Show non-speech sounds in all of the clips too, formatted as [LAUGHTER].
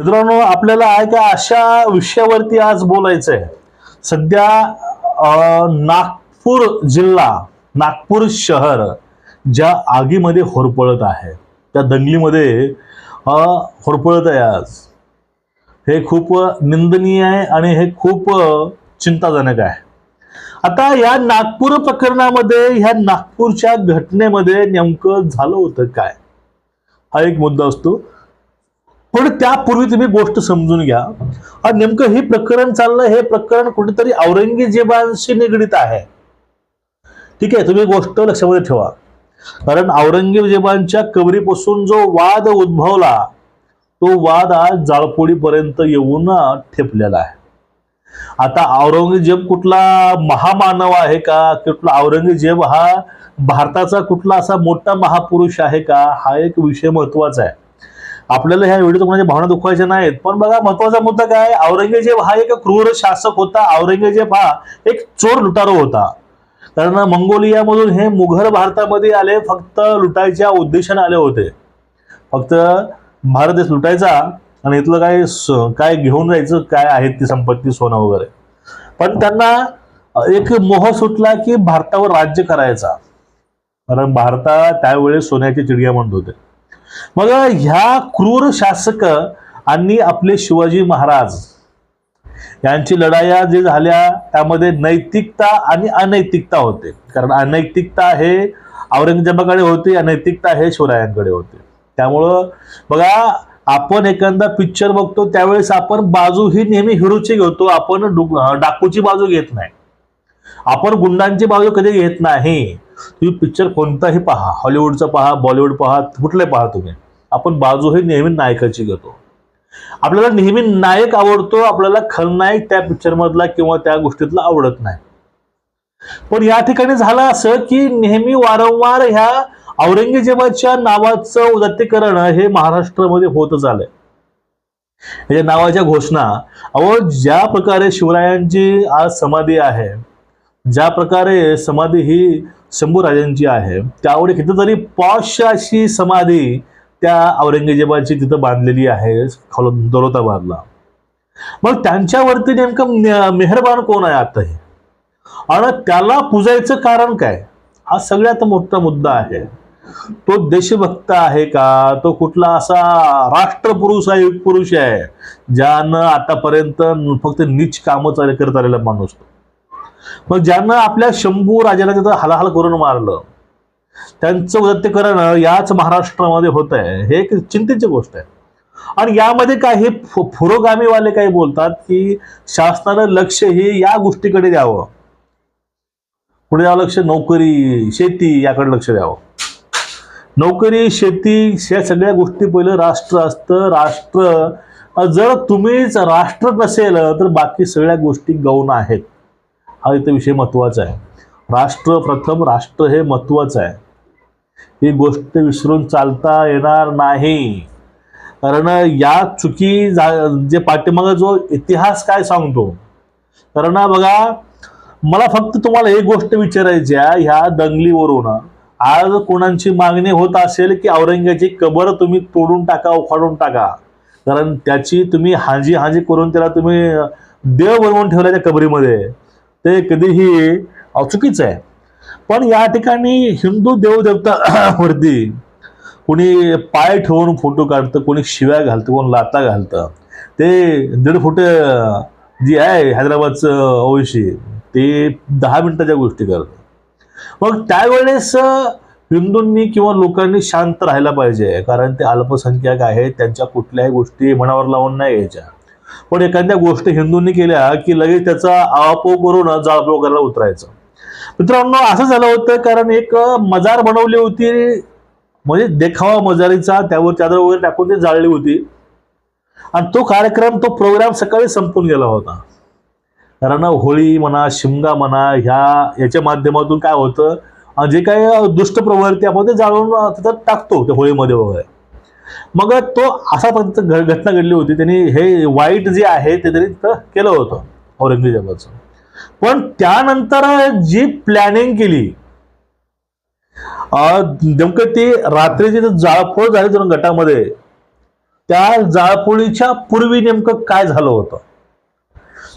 मित्रांनो आपल्याला आहे का अशा विषयावरती आज बोलायचं आहे सध्या नागपूर जिल्हा नागपूर शहर ज्या आगीमध्ये होरपळत आहे. त्या दंगलीमध्ये होरपळत आहे आज. हे खूप निंदनीय आहे आणि हे खूप चिंताजनक आहे. आता या नागपूर प्रकरणामध्ये ह्या नागपूरच्या घटनेमध्ये नेमकं झालं होतं काय? हा एक मुद्दा असतो. पण त्यापूर्वी तुम्ही गोष्ट समजून घ्या. हा नेमकं हे प्रकरण चाललं हे प्रकरण कुठेतरी औरंगजेबाशी निगडीत आहे. ठीक आहे तुम्ही गोष्ट लक्षामध्ये ठेवा. कारण औरंगजेबांच्या कबरीपासून जो वाद उद्भवला तो वाद आज जाळपोळीपर्यंत येऊन ठेपलेला आहे. आता औरंगजेब कुठला महामानव आहे का? कुठला औरंगजेब हा भारताचा कुठला असा मोठा महापुरुष आहे का? हा एक विषय महत्त्वाचा आहे. आपल्याला ह्या व्हिडिओ कोणाच्या भावना दुखवायच्या नाहीत. पण बघा महत्त्वाचा मुद्दा काय? औरंगजेब हा एक क्रूर शासक होता. औरंगजेब हा एक चोर लुटारो होता. कारण मंगोलियामधून हे मुघल भारतामध्ये आले फक्त लुटायच्या उद्देशाने आले होते. फक्त भारत देश लुटायचा आणि इथलं काय स- काय घेऊन जायचं काय आहे ती संपत्ती सोनं वगैरे. पण त्यांना एक मोह सुटला की भारतावर राज्य करायचा. कारण भारतात त्यावेळेस सोन्याची चिडिया म्हणत होते. मग ह्या क्रूर शासक आणि आपले शिवाजी महाराज यांची लढाया जे झाल्या त्यामध्ये नैतिकता आणि अनैतिकता होते. कारण अनैतिकता हे औरंगजेबाकडे होती अनैतिकता हे शिवरायांकडे होते. त्यामुळं बघा आपण एखादा पिक्चर बघतो त्यावेळेस आपण बाजू ही नेहमी हिरोची घेतो आपण डाकूची बाजू घेत नाही. आपण गुंडांची बाजू कधी घेत नाही. तुम्ही पिक्चर कोणताही पहा हॉलिवूडचा पहा बॉलिवूड पहा कुठले पहा तुम्ही. आपण बाजू हे नेहमी नायकाची घेतो. आपल्याला नेहमी नायक आवडतो आपल्याला खलनायक त्या पिक्चर मधला किंवा त्या गोष्टीतला आवडत नाही. पण या ठिकाणी झालं असं की नेहमी वारंवार ह्या औरंगजेबाच्या नावाचं उदात्तीकरण हे महाराष्ट्रामध्ये होत झालंय याच्या म्हणजे नावाच्या घोषणा अहो ज्या प्रकारे शिवरायांची आज समाधी आहे ज्या प्रकारे समाधी ही शंभूराजांची आहे त्यावेळी कितीतरी पॉश अशी समाधी त्या औरंगजेबाची तिथं बांधलेली आहे खालो दौलताबादला. मग त्यांच्यावरती नेमकं मेहरबान कोण आहे आता हे? आणि त्याला पूजायचं कारण काय? हा सगळ्यात मोठा मुद्दा आहे. तो देशभक्त आहे का? तो कुठला असा राष्ट्रपुरुष आहे युग पुरुष आहे ज्यानं आतापर्यंत फक्त नीच कामं चाल- करत आलेला माणूस तो. मग ज्यानं आपल्या शंभू राजाला तिथं हलाहल करून मारलं त्यांचं उदत्तीकरण याच महाराष्ट्रामध्ये होत आहे हे एक चिंतेची गोष्ट आहे. आणि यामध्ये काही पुरोगामीवाले काही बोलतात की शासनानं लक्ष हे या गोष्टीकडे द्यावं. पुढे द्यावं लक्ष नोकरी शेती याकडे लक्ष द्यावं. नोकरी शेती या सगळ्या गोष्टी पहिलं राष्ट्र असतं. राष्ट्र जर तुम्हीच राष्ट्र नसेल तर बाकी सगळ्या गोष्टी गौण आहेत. हा इथं विषय महत्त्वाचा आहे. राष्ट्र प्रथम राष्ट्र हे महत्त्वाचं आहे. ही गोष्ट विसरून चालता येणार नाही. कारण या चुकी जा- जे पाठीमागं जो इतिहास काय सांगतो? कारण बघा मला फक्त तुम्हाला एक गोष्ट विचारायची आहे ह्या दंगलीवरून. आज कोणाची मागणी होत असेल की औरंगजेबाची कबर तुम्ही तोडून टाका उखाडून टाका. कारण त्याची तुम्ही हाजी हाजी करून त्याला तुम्ही देव बनवून ठेवला त्या कबरीमध्ये. ते कधीही अचुकीच आहे. पण या ठिकाणी हिंदू देवदेवता [CLEARS THROAT] वरती कोणी पाय ठेवून फोटो काढतं कोणी शिव्या घालतं कोणी लाता घालतं. ते दीड फुट जी आहे हैदराबादचं अवशी ते दहा मिनटाच्या गोष्टी करतं. मग त्यावेळेस हिंदूंनी किंवा लोकांनी शांत राहायला पाहिजे कारण ते अल्पसंख्याक आहेत त्यांच्या कुठल्याही गोष्टी मनावर लावून नाही घ्यायच्या. पण एखाद्या गोष्टी हिंदूंनी केल्या की लगेच त्याचा आपोप करून जाळपोळ करायला उतरायचं. मित्रांनो असं झालं होतं कारण एक मजार बनवली होती. म्हणजे देखावा मजारीचा त्यावर चादर वगैरे टाकून ते जाळली होती. आणि तो कार्यक्रम तो प्रोग्राम सकाळी संपून गेला होता. कारण होळी म्हणा शिमगा म्हणा ह्या याच्या माध्यमातून काय होतं जे काही दुष्ट प्रवृत्ती आपण ते जाळून तिथं टाकतो त्या होळीमध्ये वगैरे. मग तो असा पर्यंत घटना घडली होती. त्यांनी हे वाईट जे आहे ते त्यांनी तिथं केलं होतं औरंगजेबाचं. पण त्यानंतर जी प्लॅनिंग केली नेमकं ते रात्रीची जी जाळपोळ झाली दोन गटामध्ये त्या जाळपोळीच्या पूर्वी नेमकं काय झालं होतं?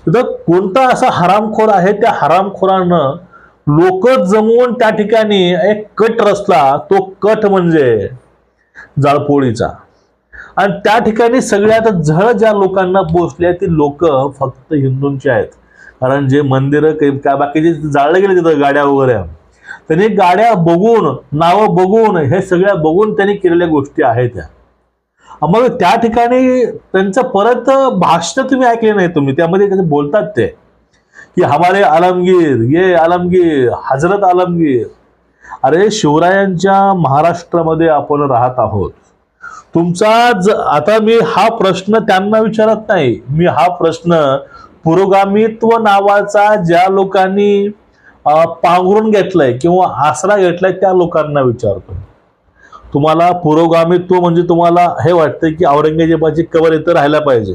तिथं कोणता असा हरामखोर आहे? त्या हरामखोरानं लोक जमवून त्या ठिकाणी एक कट रचला. तो कट म्हणजे जाळपोळीचा. आणि त्या ठिकाणी सगळ्यात झळ ज्या लोकांना पोचल्या ती लोक फक्त हिंदूंची आहेत. कारण जे मंदिरं काही- काय बाकीचे जाळले गेले तिथं गाड्या वगैरे. त्यांनी गाड्या बघून नावं बघून हे सगळ्या बघून त्यांनी केलेल्या गोष्टी आहेत त्या. मग त्या ठिकाणी त्यांचं परत भाषण तुम्ही ऐकले नाही तुम्ही त्यामध्ये कसे बोलतात ते? की हमारे आलमगीर ये आलमगीर हजरत आलमगीर अरे शिवरायांच्या महाराष्ट्रामध्ये आपण राहत आहोत. तुमचा ज आता मी हा प्रश्न त्यांना विचारत नाही. मी हा प्रश्न पुरोगामित्व नावाचा ज्या लोकांनी पांघरून घेतलाय किंवा आसरा घेतलाय त्या लोकांना विचारतो. तुम्हाला पुरोगामित्व म्हणजे तुम्हाला हे वाटतं की औरंगजेबाची कबर इथं राहायला पाहिजे.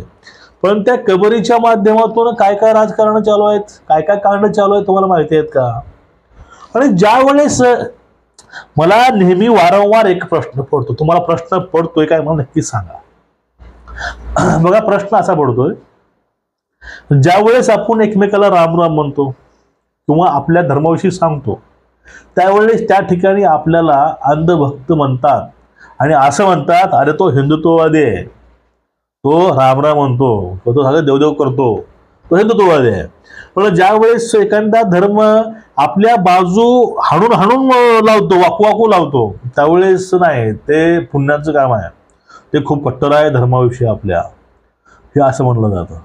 पण त्या कबरीच्या माध्यमातून काय काय राजकारण चालू आहेत? काय काय कांड चालू आहेत तुम्हाला माहिती आहेत का? आणि ज्या वेळेस मला नेहमी वारंवार एक प्रश्न पडतो. तुम्हाला प्रश्न पडतोय काय मला नक्की सांगा. बघा प्रश्न असा पडतोय. ज्या वेळेस आपण एकमेकाला राम राम म्हणतो किंवा आपल्या धर्माविषयी सांगतो त्यावेळेस त्या ठिकाणी आपल्याला अंधभक्त म्हणतात. आणि असं म्हणतात अरे तो हिंदुत्ववादी आहे. तो रामराम म्हणतो. तो तो सगळं देवदेव करतो. तो हिंदुत्ववादी आहे. पण ज्यावेळेस एखादा धर्म आपल्या बाजू हाणून हाणून लावतो वाकू वाकू लावतो त्यावेळेस नाही ते पुण्याचं काम आहे. ते खूप कट्टर आहे धर्माविषयी आपल्या. हे असं म्हणलं जातं.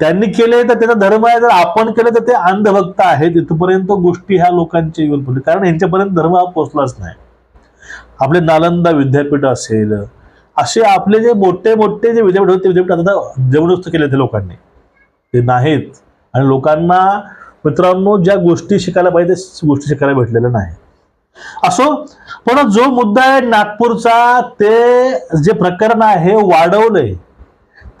त्यांनी केले तर त्याचा धर्म आहे जर आपण केलं तर ते अंधभक्त आहेत इथपर्यंत गोष्टी ह्या लोकांचे येऊन पडली. कारण यांच्यापर्यंत धर्म हा पोचलाच नाही. आपले नालंदा विद्यापीठ असेल असे आपले जे मोठे मोठे जे विद्यापीठ होते ते विद्यापीठ आता जबरदस्त केले ते लोकांनी. ते नाहीत. आणि लोकांना मित्रांनो ज्या गोष्टी शिकायला पाहिजे त्या गोष्टी शिकायला भेटलेल्या नाही. असो पण जो मुद्दा आहे नागपूरचा ते जे प्रकरण आहे वाढवलंय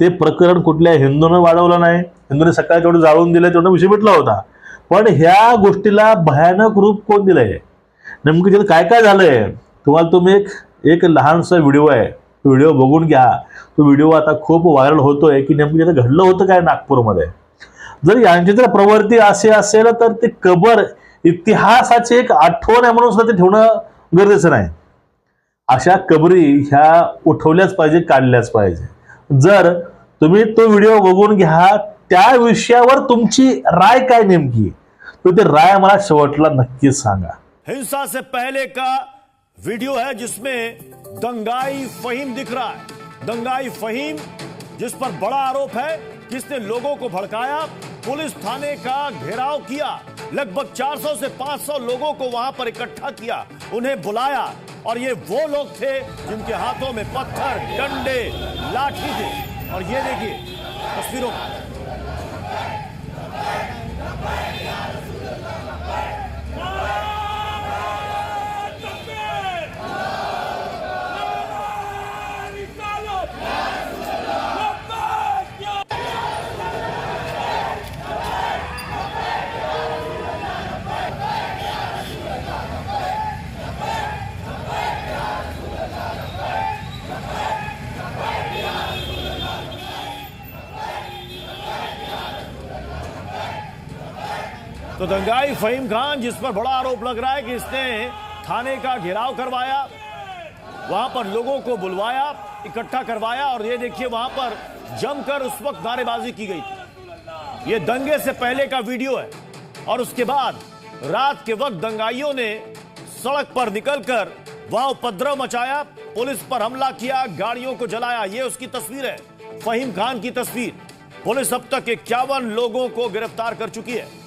ते प्रकरण कुठल्या हिंदूनं वाढवलं नाही. हिंदूने सकाळी तेवढं जाळून दिलं तेवढं विषय भेटला होता. पण ह्या गोष्टीला भयानक रूप कोण दिलंय? नेमकं तिथं काय काय झालंय? तुम्हाला तुम्ही एक एक लहानसा व्हिडिओ आहे. तो व्हिडिओ बघून घ्या. तो व्हिडिओ आता खूप व्हायरल होतोय की नेमकं तिथं घडलं होतं काय नागपूरमध्ये? जर यांची जर प्रवृत्ती असे असेल तर ते कबर इतिहासाची एक आठवण आहे म्हणून सुद्धा ते ठेवणं गरजेचं नाही. अशा कबरी ह्या उठवल्याच पाहिजे काढल्याच पाहिजे. जर तुम्ही तो व्हिडिओ बघून घ्या त्या विषयावर तुमची राय काय नेमकी? तर ते राय मला शेवटला नक्कीच सांगा. हिंसा से पहले का वीडियो है जिसमें दंगाई फहीम दिख रहा है। दंगाई फहीम, जिस पर बड़ा आरोप है कि इसने लोगों को भड़काया, पुलिस थाने का घेराव किया, लगभग 400 से 500 लोगों को वहाँ पर इकट्ठा किया, उन्हें बुलाया, और ये वो लोग थे जिनके हाथों में पत्थर, डंडे, लाठी थे। और ये देखिए, तस्वीरों तो दंगाई फहीम खान, जिस पर बड़ा आरोप लग रहा है कि इसने थाने का घेराव करवाया, वहाँ पर लोगों को बुलवाया, इकट्ठा करवाया, और ये देखिए वहाँ पर जमकर उस वक्त नारेबाजी की गई थी। ये दंगे से पहले का वीडियो है, और उसके बाद रात के वक्त दंगाइयों ने सड़क पर निकलकर वहाँ उपद्रव मचाया, पुलिस पर हमला किया, गाड़ियों को जलाया, ये उसकी तस्वीर है, फहीम खान की तस्वीर। पुलिस अब तक इक्यावन लोगों को गिरफ़्तार कर चुकी है।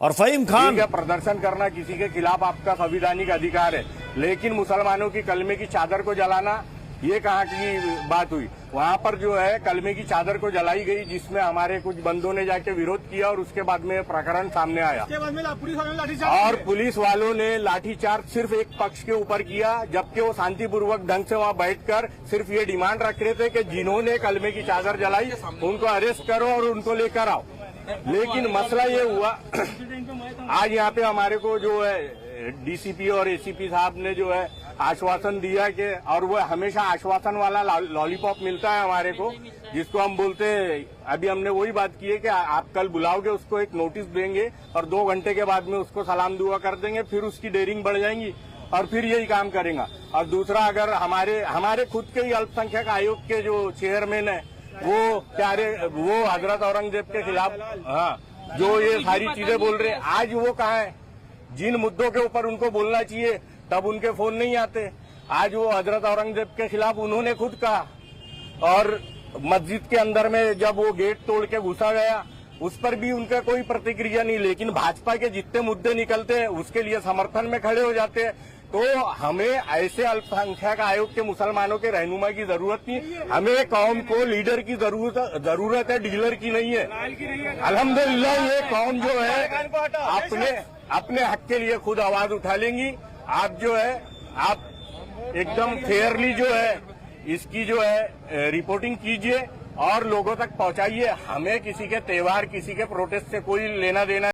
और फहीम खान। है प्रदर्शन करना किसी के खिलाफ आपका संविधानिक अधिकार है। लेकिन मुसलमानों की कलमे की चादर को जलाना ये कहाँ की बात हुई? वहाँ पर जो है कलमे की चादर को जलाई गई जिसमें हमारे कुछ बंदों ने जाके विरोध किया और उसके बाद में प्रकरण सामने आया। के बाद में पुलिस वालों ने लाठीचार्ज और पुलिस वालों ने लाठीचार्ज सिर्फ़ एक पक्ष के ऊपर किया जबकि वो शांतिपूर्वक ढंग से वहाँ बैठकर सिर्फ़ ये डिमांड रख रहे थे कि जिन्होंने कलमे की चादर जलाई उनको अरेस्ट करो और उनको लेकर आओ। लेकिन मसला ये हुआ, आज यहाँ पे हमारे को जो है डीसीपी और एसीपी साहब ने जो है, आश्वासन दिया कि, और वो हमेशा आश्वासन वाला लॉलीपॉप मिलता है हमारे को, जिसको हम बोलते हैं, अभी हमने वही बात की है कि आप कल बुलाओगे, उसको एक नोटिस देंगे, और दो घंटे के बाद में उसको सलाम दुआ कर देंगे, फिर उसकी डेयरिंग बढ़ जाएँगी, और फिर यही काम करेगा। और दूसरा, अगर हमारे हमारे खुद के ही अल्पसंख्यक आयोग के जो चेयरमैन है वो प्यारे, वो हज़रत औरंगज़ेब के खिलाफ हाँ जो ये सारी चीज़ें बोल रहे आज वो कहाँ है? जिन मुद्दों के ऊपर उनको बोलना चाहिए, तब उनके फ़ोन नहीं आते। आज वो हज़रत औरंगज़ेब के खिलाफ उन्होंने खुद कहा। और मस्जिद के अंदर में जब वो गेट तोड़ के घुसा गया, उस पर भी उनका कोई प्रतिक्रिया नहीं। लेकिन भाजपा के जितने मुद्दे निकलते हैं, उसके लिए समर्थन में खड़े हो जाते हैं। तो हमें ऐसे अल्पसंख्यक आयोग के मुसलमानों के रहनुमा की ज़रूरत नहीं। हमें कौम को लीडर की ज़रूरत ज़रूरत है, डीलर की नहीं है। अल्हम्दुलिल्लाह, ये कौम जो है, अपने अपने हक के लिए खुद आवाज़ उठा लेंगी। आप जो है, आप एकदम फेयरली जो है, इसकी जो है रिपोर्टिंग कीजिए और लोगों तक पहुंचाइए। हमें किसी के त्योहार, किसी के प्रोटेस्ट से कोई लेना देना